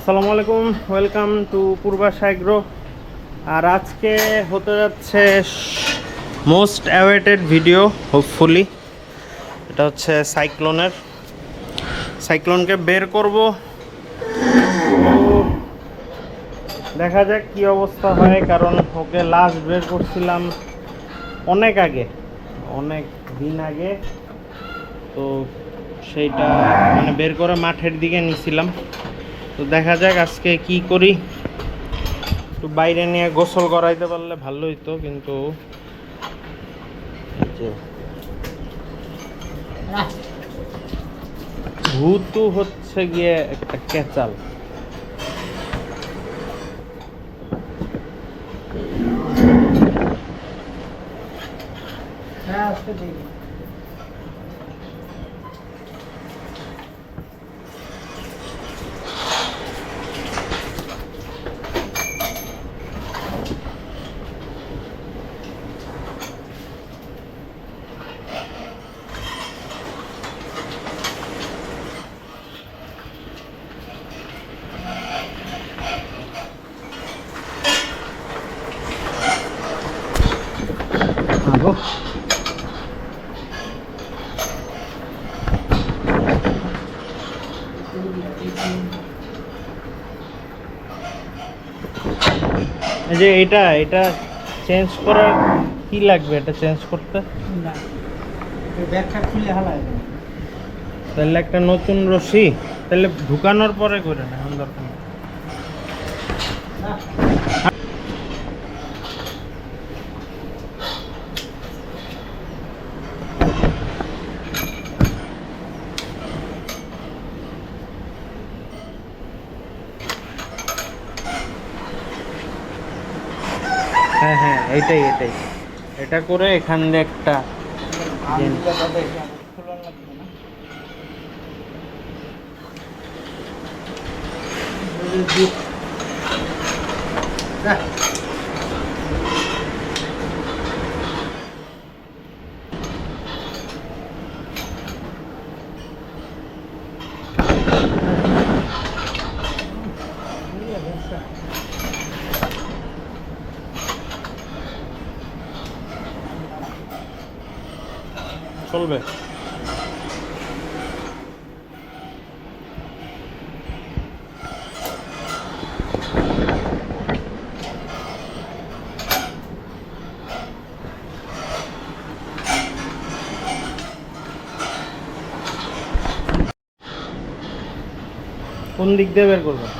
আসসালামু আলাইকুম, welcome to Purba agro আর আজকে হতে যাচ্ছে মোস্ট অ্যাওয়েটেড ভিডিও, হোপফুলি। এটা হচ্ছে সাইক্লোনের। সাইক্লোনকে বের করব। দেখা যাক কি অবস্থা হয়, কারণ ওকে লাস্ট বের করছিলাম অনেক আগে, অনেক দিন আগে। তো সেইটা মানে বের করে মাঠের দিকে নিছিলাম। তো দেখা যাক আজকে কি করি। একটু বাইরে নিয়ে গোসল করাইতে পারলে ভালো হইতো, কিন্তু ভূতু হচ্ছে গিয়ে একটা কেচাল। হ্যাঁ আজকে দেখি আগো এই যে এটা এটা চেঞ্জ করার কি লাগবে? এটা চেঞ্জ করতে? না। ব্যাগটা খুলে হালায় তাহলে একটা নতুন রশি। তাহলে ঢুকানোর পরে করে না এখন দরকার এইটাই এটাই। এটা করে এখান দিয়ে একটা চলবে। কোন দিক দিয়ে বের করবে?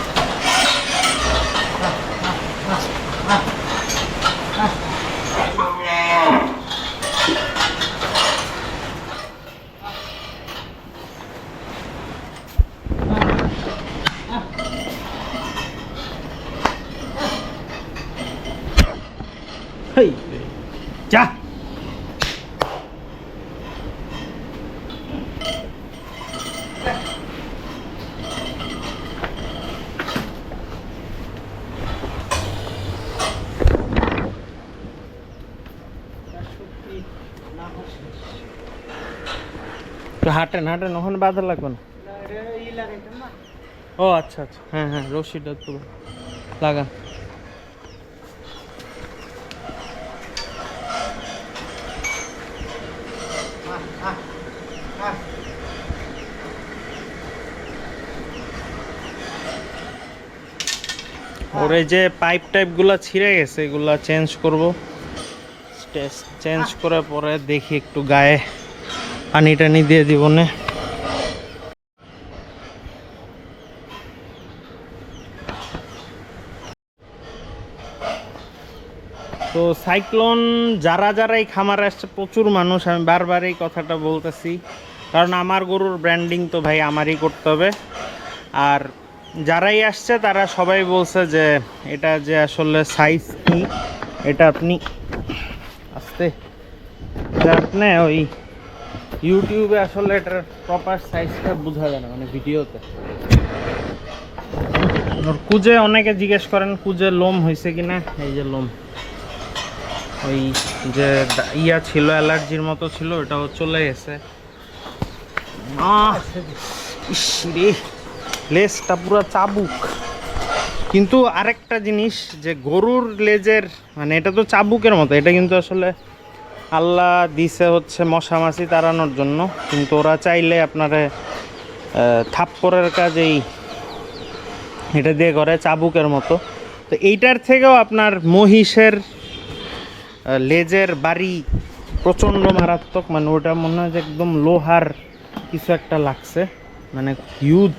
হাঁটেন হাঁটেন, ওখানে বাধা লাগবে না? ও আচ্ছা আচ্ছা। হ্যাঁ হ্যাঁ রশিটা তো লাগান। ওর এই যে পাইপ টাইপগুলো ছিঁড়ে গেছে, এগুলা চেঞ্জ করব। টেস্ট চেঞ্জ করে পরে দেখি একটু গায়ে পানি টানি দিয়ে দিব না। তো সাইক্লোন যারা যারা এই খামারে আসছে, প্রচুর মানুষ, আমি বারবার এই কথাটা বলতেছি। কারণ আমার গরুর ব্র্যান্ডিং তো ভাই আমারই করতে হবে। আর যারাই আসছে, তারা সবাই বলছে যে, এটা যে আসলে সাইজ কী, এটা আপনি এটা আপনি ওই ইউটিউবে আসলে এটার প্রপার সাইজটা বোঝা যায় না মানে ভিডিওতে। কুজে অনেকে জিজ্ঞেস করেন, কুজে লোম হয়েছে কিনা? এই যে লোম। ওই যে ইয়া ছিল, অ্যালার্জির মতো ছিল, ওটাও চলে গেছে। লেজটা পুরো চাবুক। কিন্তু আরেকটা জিনিস, যে গরুর লেজের মানে এটা তো চাবুকের মতো, এটা কিন্তু আসলে আল্লাহ দিছে হচ্ছে মশা মাছি তাড়ানোর জন্য কিন্তু ওরা চাইলে আপনারে আহ, থাপ্পড়ের কাজ এই এটা দিয়ে করে চাবুকের মতো। তো এইটার থেকেও আপনার মহিষের লেজের বাড়ি প্রচণ্ড মারাত্মক মানে ওটা মনে হয় যে একদম লোহার কিছু একটা লাগছে মানে হিউজ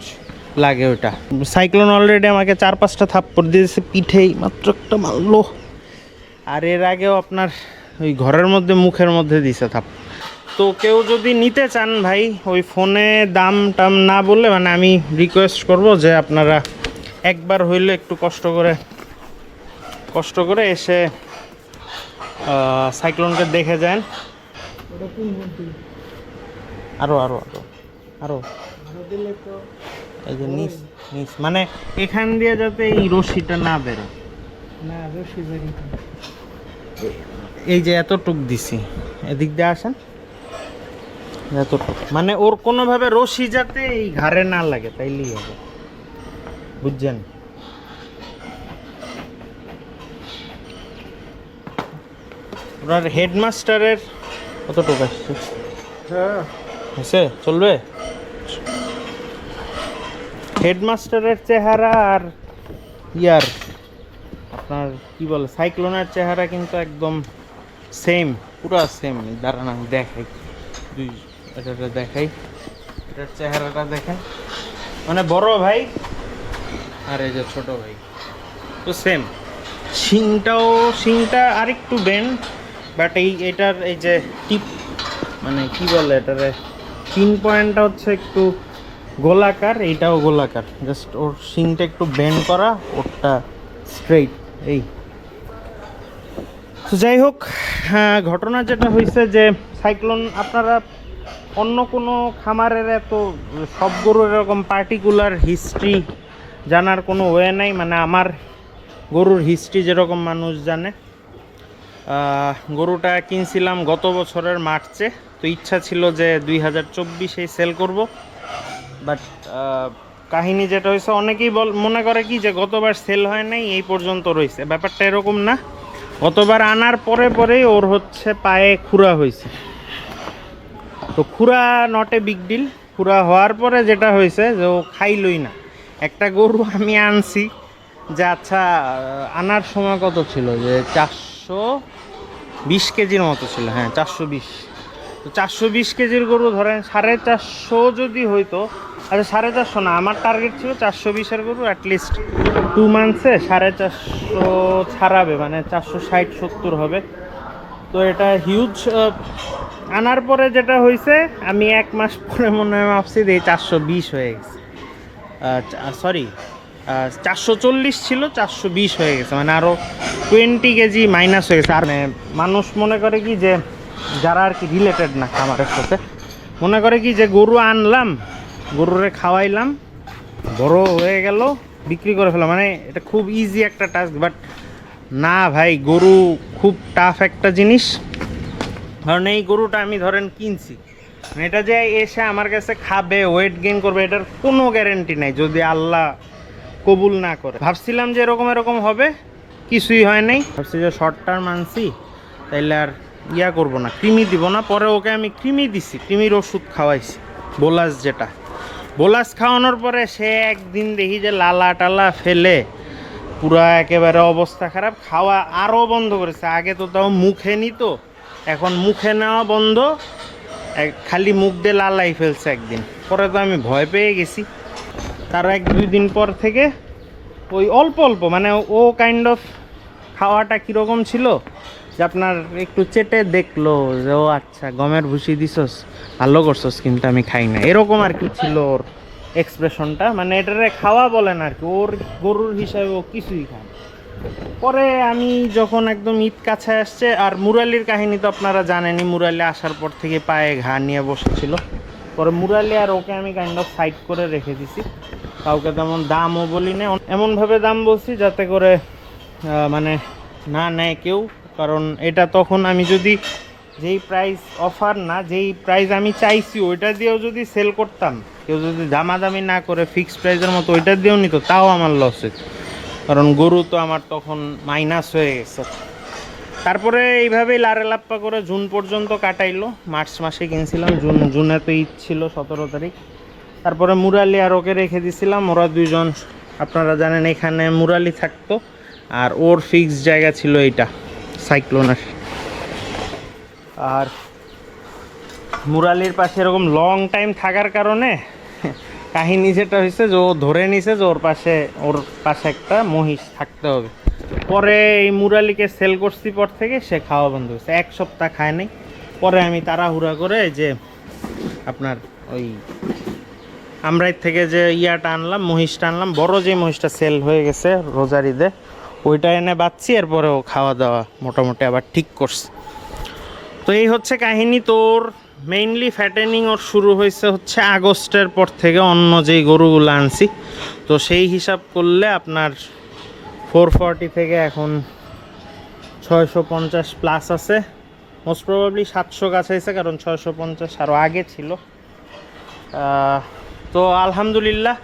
লাগে ওটা। সাইক্লোন অলরেডি আমাকে চার পাঁচটা থাপ্পড় দিয়েছে পিঠেই মাত্র একটা মারলো। আর এর আগেও আপনার ওই ঘরের মধ্যে, মুখের মধ্যে দিছে থাপ। তো কেউ যদি নিতে চান ভাই, ওই ফোনে দাম টাম না বললে মানে আমি রিকোয়েস্ট করব যে আপনারা একবার হইলে একটু কষ্ট করে কষ্ট করে এসে সাইক্লোনকে দেখে যান। আরও আরও আরও আরও মানে এখান দিয়ে যাতে এই রশিটা না বেরো না, রশি বেরিয়ে এই যে এতটুক দিছি। এদিক দিয়ে আসেন। এতটুক। মানে ওর কোনোভাবে রশি যাতে এই ঘাড়ে না লাগে, তাইলেই হবে। বুঝছেন? ওনার হেডমাস্টারের কতটুক আসছে? হ্যাঁ চলবে? হেডমাস্টারের চেহারা আর ইয়ার, আপনার কি বলে, সাইক্লোনের চেহারা কিন্তু একদম সেম পুরো সেম দাঁড়ান, আমি দেখাই। দুই, এটা দেখাই। এটার চেহারাটা দেখেন মানে বড় ভাই, আর এই যে ছোট ভাই। তো সেম শিংটাও, শিংটা আরেকটু বেন্ড বাট এই, এটার এই যে টিপ মানে কি বলে এটারে? পিন পয়েন্টটা হচ্ছে একটু গোলাকার, এইটাও গোলাকার। জাস্ট ওর শিংটা একটু বেন্ড করা, ওরটা স্ট্রেইট এই। তো যাই হোক ঘটনা যেটা হয়েছে যে সাইক্লোন আপনারা অন্য কোনো খামারের এত সব গরুর এরকম পার্টিকুলার হিস্ট্রি জানার কোনো ওয়ে নাই মানে আমার গরুর হিস্ট্রি যেরকম মানুষ জানে। গরুটা কিনছিলাম গত বছরের মার্চে, তো ইচ্ছা ছিল যে দুই হাজার চব্বিশে সেল করব। বাট কাহিনী যেটা হয়েছে অনেকেই বল মনে করে কি যে গতবার সেল হয় নাই, এই পর্যন্ত রয়েছে ব্যাপারটা এরকম না। গতবার আনার পরে পরেই ওর হচ্ছে পায়ে খুরা হয়েছে। তো খুরা নট এ বিগ ডিল খুরা হওয়ার পরে যেটা হয়েছে যে ও খাইলই না। একটা গরু আমি আনছি যে আচ্ছা আনার সময় কত ছিল? যে চারশো বিশ কেজির মতো ছিল হ্যাঁ চারশো বিশ। তো চারশো বিশ কেজির গরু ধরেন, সাড়ে চারশো যদি হইতো আচ্ছা সাড়ে চারশো না, আমার টার্গেট ছিল চারশো বিশের গরু অ্যাটলিস্ট টু মান্থসে সাড়ে চারশো ছাড়াবে মানে চারশো ষাট, সত্তর হবে। তো এটা হিউজ আনার পরে যেটা হয়েছে আমি এক মাস পরে মনে হয় ভাবছি যে চারশো বিশ হয়ে গেছে। সরি চারশো চল্লিশ ছিল, চারশো বিশ হয়ে গেছে মানে আরও টোয়েন্টি কেজি মাইনাস হয়ে গেছে। আর মানে মানুষ মনে করে কি যে, যারা আর কি রিলেটেড না খামারের সাথে, মনে করে কি যে গরু আনলাম গরুরে খাওয়াইলাম, বড় হয়ে গেল, বিক্রি করে ফেলাম। মানে এটা খুব ইজি একটা টাস্ক বাট না ভাই, গরু খুব টাফ একটা জিনিস। কারণ এই গরুটা আমি ধরেন কিনছি। মানে এটা যে এসে আমার কাছে খাবে ওয়েট গেইন করবে, এটার কোনো গ্যারেন্টি নাই, যদি আল্লাহ কবুল না করে। ভাবছিলাম যে এরকম এরকম হবে, কিছুই হয় নাই। ভাবছি যে শর্ট টার্ম আনছি, তাইলে আর ইয়া করব না, কৃমি দিব না। পরে ওকে আমি কৃমি দিছি, কৃমির ওষুধ খাওয়াইছি, বোলাস যেটা। বোলাস খাওয়ানোর পরে সে একদিন দেখি যে লালা টালা ফেলে, পুরা একেবারে অবস্থা খারাপ, খাওয়া আরও বন্ধ করেছে। আগে তো তাও মুখে নিত, এখন মুখে নেওয়া বন্ধ খালি মুখ দিয়ে লালাই ফেলছে একদিন। পরে তো আমি ভয় পেয়ে গেছি। তার এক দুই দিন পর থেকে ওই অল্প অল্প মানে ও কাইন্ড অফ খাওয়াটা কীরকম ছিল যে আপনার একটু চেটে দেখল যে, ও আচ্ছা গমের ভুসি দিছস, ভালো করছস কিন্তু আমি খাই না এরকম আর কি ছিল ওর এক্সপ্রেশনটা মানে এটারে খাওয়া বলেন আর কি, ওর গরুর হিসাবে ও কিছুই খায় পরে আমি যখন একদম ঈদ কাছে আসছে, আর মুরালির কাহিনী তো আপনারা জানেনই, মুরালি আসার পর থেকে পায়ে ঘা নিয়ে বসেছিল। পরে মুরালি আর ওকে আমি কাইন্ড অফ সাইড করে রেখে দিছি। কাউকে তেমন দামও বলি না এমনভাবে দাম বলছি যাতে করে মানে না নেয় কেউ। কারণ এটা তখন আমি যদি যেই প্রাইস অফার না, যেই প্রাইস আমি চাইছি, ওইটা দিয়েও যদি সেল করতাম, কেউ যদি দামাদামি না করে ফিক্সড প্রাইসের মতো ওইটা দিয়েও নিত, তাও আমার লস হইত। কারণ গরু তো আমার তখন মাইনাস হয়ে গেছে। তারপরে এইভাবেই লারে লাপ্পা করে জুন পর্যন্ত কাটাইলো। মার্চ মাসে কিনছিলাম, জুন জুনে তো ঈদ ছিল সতেরো তারিখ। তারপরে মুরালি আর ওকে রেখে দিছিলাম, ওরা দুইজন, আপনারা জানেন এখানে মুরালি থাকতো, আর ওর ফিক্স জায়গা ছিল এইটা। সাইক্লোনের আর মুরালির পাশে এরকম লং টাইম থাকার কারণে কাহিনী যেটা হয়েছে যে ও ধরে নিছে যে ওর পাশে ওর পাশে একটা মহিষ থাকতে হবে। পরে এই মুরালিকে সেল করছি পর থেকে সে খাওয়া বন্ধ হয়েছে এক সপ্তাহ খায় নাই। পরে আমি তাড়াহুড়া করে যে আপনার ওই আমরাই থেকে যে ইয়াটা আনলাম, মহিষটা আনলাম। বড় যে মহিষটা সেল হয়ে গেছে রোজারিদে ওইটা এনে বাচ্ছি, এরপরেও খাওয়া দাওয়া মোটামুটি আবার ঠিক করছে। তো এই হচ্ছে কাহিনী তোর। মেইনলি ফ্যাটেনিং ওর শুরু হয়েছে হচ্ছে আগস্টের পর থেকে অন্য যেই গরুগুলো আনছি। তো সেই হিসাব করলে আপনার ফোর ফর্টি থেকে এখন ছয়শো পঞ্চাশ প্লাস আছে। মোস্ট প্রবাবলি সাতশো কাছাইছে কারণ ছয়শো পঞ্চাশ আরও আগে ছিল। তো আলহামদুলিল্লাহ,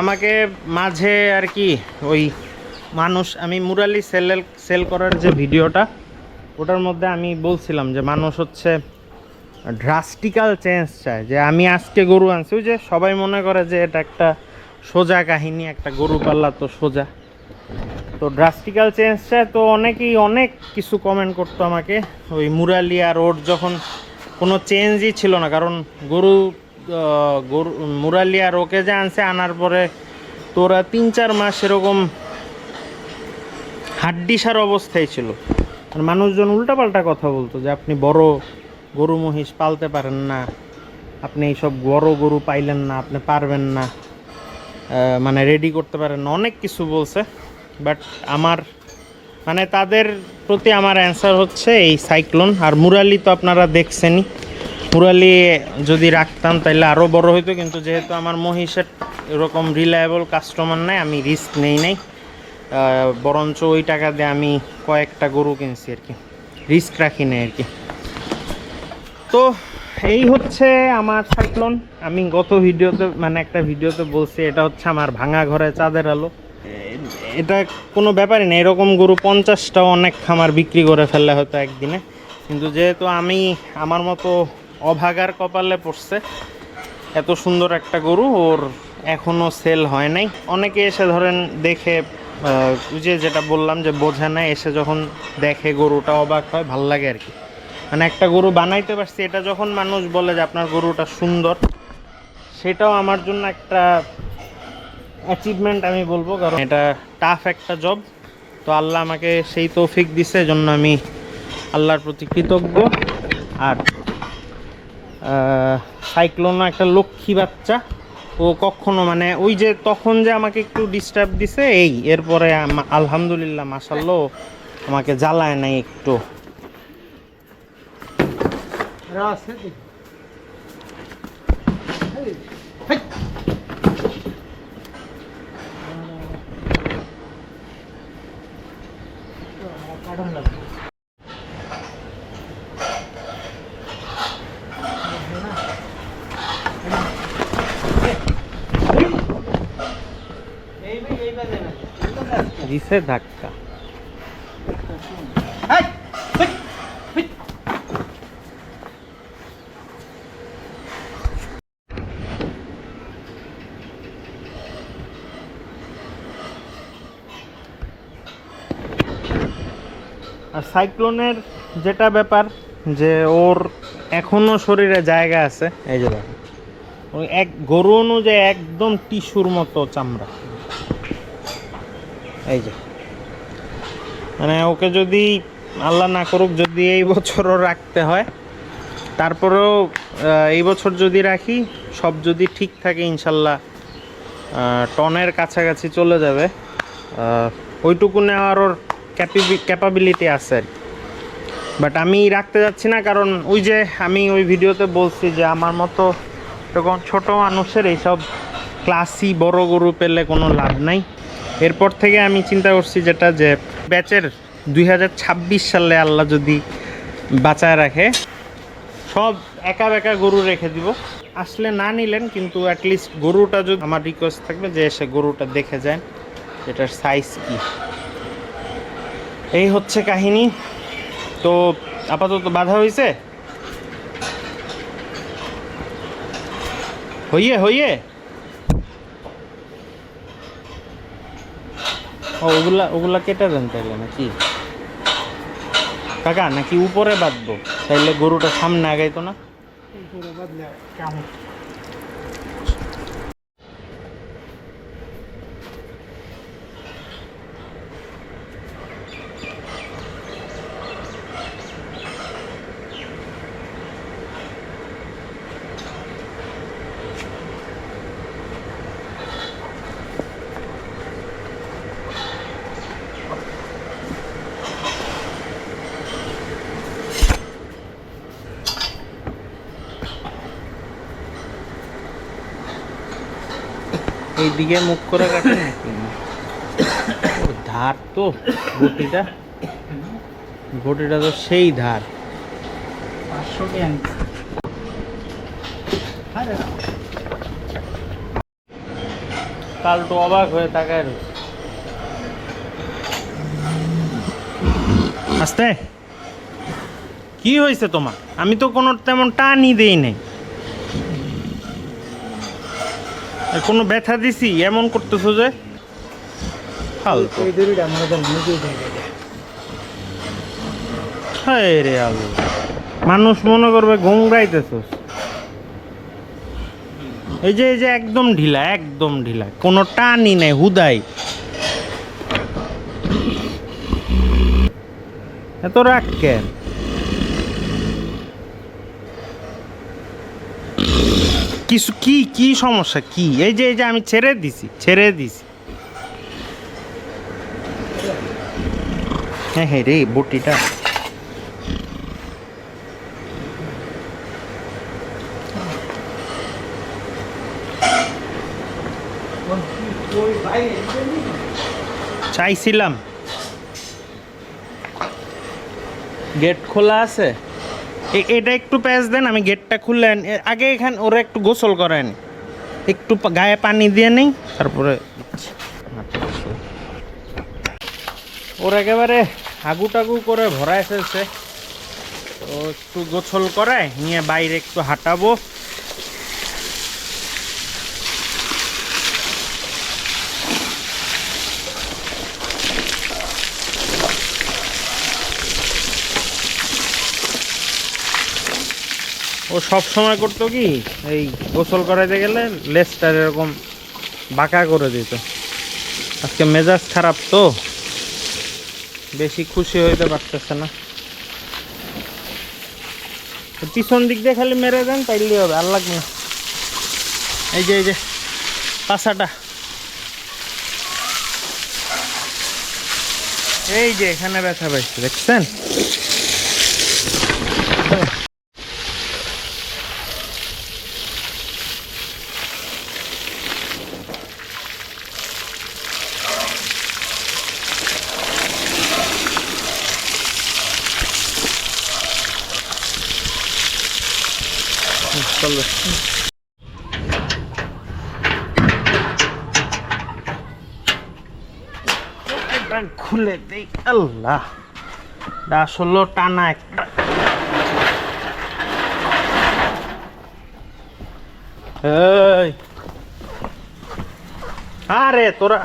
আমাকে মাঝে আর কি ওই মানুষ, আমি মুরালি সেল সেল করার যে ভিডিওটা, ওটার মধ্যে আমি বলছিলাম যে মানুষ হচ্ছে ড্রাস্টিক্যাল চেঞ্জ চায়, যে আমি আজকে গরু আনছি। ওই যে সবাই মনে করে যে এটা একটা সোজা কাহিনী, একটা গরু পাল্লা তো সোজা। তো ড্রাস্টিক্যাল চেঞ্জ চায়, তো অনেকেই অনেক কিছু কমেন্ট করতো আমাকে। ওই মুরালি আর ওর যখন কোনো চেঞ্জই ছিল না, কারণ গরু গরু, মুরালি আর ওকে যে আনছে, আনার পরে তোরা তিন চার মাস এরকম হাড্ডিসার অবস্থায় ছিল। আর মানুষজন উল্টাপাল্টা কথা বলতো যে, আপনি বড় গরু মহিষ পালতে পারেন না। আপনি এইসব বড় গরু পাইলেন না, আপনি পারবেন না। মানে রেডি করতে পারেন অনেক কিছু বলছে। বাট আমার মানে তাদের প্রতি আমার অ্যান্সার হচ্ছে এই সাইক্লোন আর মুরালি তো আপনারা দেখছেনই। মুরালি যদি রাখতাম তাহলে আরও বড় হইতো। কিন্তু যেহেতু আমার মহিষের এরকম রিলায়েবল কাস্টমার নাই, আমি রিস্ক নেই নাই। বরঞ্চ ওই টাকা দিয়ে আমি কয়েকটা গরু কিনছি আর কি। রিস্ক রাখি না আর কি। তো এই হচ্ছে আমার সাইক্লোন আমি গত ভিডিওতে মানে একটা ভিডিওতে বলছি, এটা হচ্ছে আমার ভাঙা ঘরে চাঁদের আলো। এটা কোনো ব্যাপারই না, এরকম গরু পঞ্চাশটাও অনেক খামার বিক্রি করে ফেললে হয়তো একদিনে। কিন্তু যেহেতু আমি আমার মতো অভাগার কপালে পড়ছে, এত সুন্দর একটা গরু, ওর এখনও সেল হয় নাই। অনেকে এসে ধরেন দেখে যে যেটা বললাম যে বোঝে না, এসে যখন দেখে গরুটা অবাক হয়, ভালো লাগে আর কি। মানে একটা গরু বানাইতে পারছি, এটা যখন মানুষ বলে যে আপনার গরুটা সুন্দর, সেটাও আমার জন্য একটা অ্যাচিভমেন্ট আমি বলব, কারণ এটা টাফ একটা জব তো আল্লাহ আমাকে সেই তৌফিক দিছে জন্য আমি আল্লাহর প্রতি কৃতজ্ঞ। আর সাইক্লোনও একটা লক্ষ্মী বাচ্চা। ও কখনো মানে ওই যে তখন যে আমাকে একটু ডিস্টার্ব দিছে, এই, এরপরে আলহামদুলিল্লাহ মাসাল্লাহ ও আমাকে জ্বালায় নাই একটু। আরও আছে দেখি এই, হেই। আহ, কাটন লাগবে দিছে ধাক্কা। আর সাইক্লোনের যেটা ব্যাপার যে ওর এখনও শরীরে জায়গা আছে এই যে দেখো। ওই এক গরু অনুযায়ী একদম টিস্যুর মতো চামড়া। এই যে। মানে ওকে যদি আল্লাহ না করুক, যদি এই বছরও রাখতে হয়, তারপরেও এই বছর যদি রাখি, সব যদি ঠিক থাকে, ইনশাল্লাহ টনের কাছাকাছি চলে যাবে। ওইটুকু নেওয়ার ওর ক্যাপাবিলিটি আছে আর বাট আমি রাখতে যাচ্ছি না, কারণ ওই যে আমি ওই ভিডিওতে বলছি যে আমার মতো এরকম ছোট মানুষের এইসব ক্লাসি বড় গরু পেলে কোনো লাভ নাই। এরপর থেকে আমি চিন্তা করছি যেটা যে ব্যাচের দুই হাজার ছাব্বিশ সালে আল্লাহ যদি বাঁচায় রাখে, সব একা বেকা গরু রেখে দিব। আসলে না নিলেন, কিন্তু অ্যাটলিস্ট গরুটা যদি আমার রিকোয়েস্ট থাকবে যে এসে গরুটা দেখে যান এটার সাইজ কি। এই হচ্ছে কাহিনী। তো আপাতত বাধা হয়েছে হইয়ে হইয়ে। ও, ওগুলা ওগুলা কেটে দেন তাইলে নাকি? কাকা, নাকি উপরে বাঁধবো? তাইলে গরুটা সামনে আগাইতো না? পুরো বদলে এইদিকে মুখ করে কাটে। নাকি ধার তো গটিটা গটিটা তো সেই ধার। পাঁচশো কালটো অবাক হয়ে তাকায় রয়েছে আস্তে। কি হয়েছে তোমার? আমি তো কোনো তেমন টানই দেই নাই। আর কোনো ব্যথা দিছি? এমন করতেছো যে? ফালতু। হায় রে মানুষ মনে করবে ঘুমরাইতেছস এই যে এই যে একদম ঢিলা একদম ঢিলা। কোনো টানই নেই হুদাই। এত রাগ কেন? কিছু, কি কি সমস্যা? কি? এই যে এই যে আমি ছেড়ে দিছি ছেড়ে দিছি। হ্যাঁ হ্যাঁ রে, বটিটা। চাইছিলাম। গেট খোলা আছে? এটা একটু প্যাঁচ দেন, আমি গেটটা খুললেন আগে এখানে ওরা একটু গোসল করেন। একটু গায়ে পানি দিয়ে নেই, তারপরে ওর একেবারে হাগু টাগু করে ভরায় এসেছে ও একটু গোসল করে নিয়ে বাইরে একটু হাঁটাবো। ও সব সময় করতো কি? এই গোসল করাইতে গেলে লেজটার এরকম বাঁকা করে দিত। আজকে মেজাজ খারাপ তো। বেশি খুশি হইতে পারতেছে না। পিছন দিক দিয়ে খালি মেরে দেন, তাইলে হবে, আর লাগবে না। এই যে এই যে পাশাটা এই যে, এখানে ব্যথা পাইছে, দেখছেন? চলো এটা খুলে দেই আল্লাহ এটা আসলে টানা একটা আরে তোরা